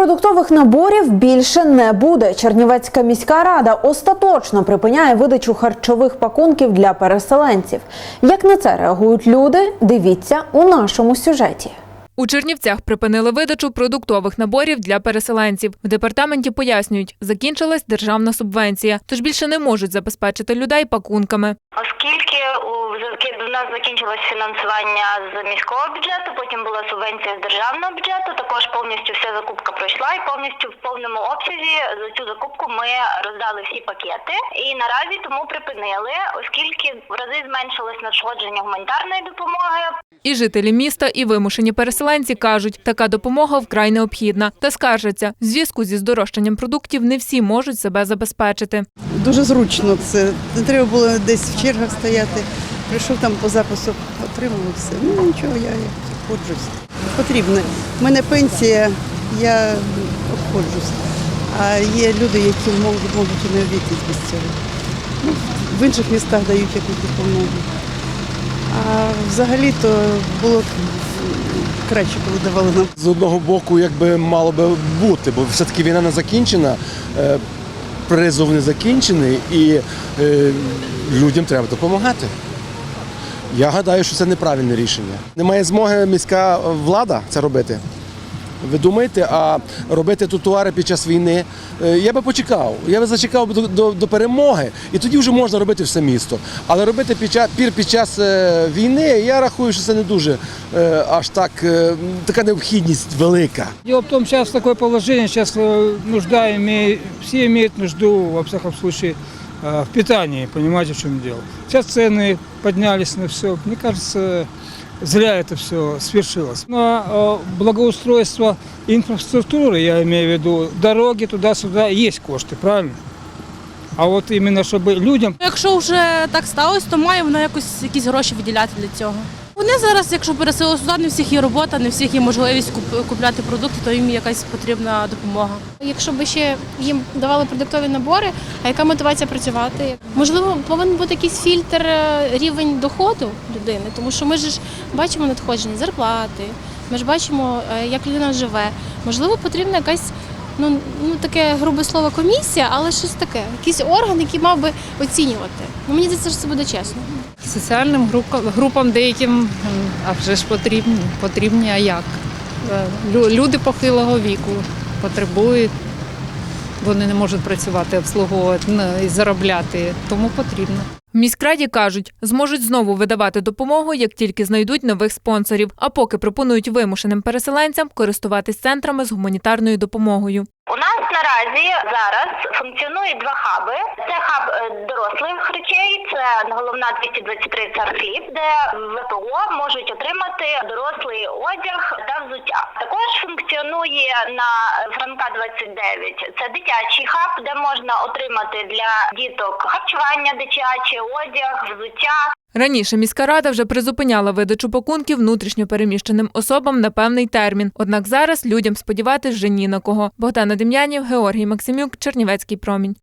Продуктових наборів більше не буде. Чернівецька міська рада остаточно припиняє видачу харчових пакунків для переселенців. Як на це реагують люди? Дивіться у нашому сюжеті. У Чернівцях припинили видачу продуктових наборів для переселенців. В департаменті пояснюють, закінчилась державна субвенція, тож більше не можуть забезпечити людей пакунками. Оскільки у нас закінчилось фінансування з міського бюджету, потім була субвенція з державного бюджету. Також повністю вся закупка пройшла, і повністю в повному обсязі за цю закупку ми роздали всі пакети. І наразі тому припинили, оскільки в рази зменшилось надходження гуманітарної допомоги. І жителі міста, і вимушені переселенці кажуть, така допомога вкрай необхідна та скаржаться. В зв'язку зі здорожчанням продуктів не всі можуть себе забезпечити. Дуже зручно це. Не треба було десь в чергах стояти. Прийшов там по запису, отримав все. Ну нічого, я обходжусь. Потрібно. У мене пенсія, я обходжусь. А є люди, які можуть, можуть і не обійтись без цього. Ну, в інших містах дають якусь допомогу. А взагалі-то було краще, коли давали нам. З одного боку, якби мало би бути, бо все-таки війна не закінчена, е, призов не закінчений і е, людям треба допомагати. Я гадаю, що це неправильне рішення. Немає змоги міська влада це робити. Ви думаєте, а робити тротуари під час війни? Е, Я би почекав. Я би зачекав би до, до, до перемоги, і тоді вже можна робити все місто. Але робити під час, пір під час е, війни, я рахую, що це не дуже е, аж так, е, така необхідність велика. Дело в том, сейчас такое положение, сейчас э, нужда имеет, все имеют нужду, во всяком случае, э, в питании, понимаете, в чем дело. Сейчас цены поднялись на все. Мне кажется, зря это все свершилось. На э, благоустройство инфраструктуры, я имею в виду, дороги туда-сюда, есть кошты, правильно? А вот именно чтобы людям Якщо вже так сталося, то має вона якось якісь гроші виділяти для цього. Вони зараз, якщо переселили сюди, не всіх є робота, не всіх є можливість куп- купляти продукти, то їм якась потрібна допомога. Якщо б ще їм давали продуктові набори, а яка мотивація працювати? Можливо, повинен бути якийсь фільтр е, рівень доходу людини, тому що ми ж бачимо надходження зарплати, ми ж бачимо, е, як людина живе. Можливо, потрібна якась ну, ну таке грубе слово комісія, але щось таке, якийсь орган, який мав би оцінювати. Ну мені здається, що це буде чесно. Соціальним групам, групам деяким а вже ж потрібні. Потрібні, а як? Е, Люди похилого віку потребують, вони не можуть працювати, обслуговувати і заробляти, тому потрібно. В міськраді кажуть, зможуть знову видавати допомогу, як тільки знайдуть нових спонсорів. А поки пропонують вимушеним переселенцям користуватись центрами з гуманітарною допомогою. У нас наразі зараз функціонують два хаби. Це хаб е, дорослих речей, це головна 223 цар хліб, де ВПО можуть отримати дорослий одяг та взуття. Також функціонує на Франка 29. Це дитячий хаб, де можна отримати для діток харчування дитяче, одяг, взуття. Раніше міська рада вже призупиняла видачу пакунків внутрішньо переміщеним особам на певний термін. Однак зараз людям сподіватись вже ні на кого. Богдана Дем'янів, Георгій Максимюк, Чернівецький промінь.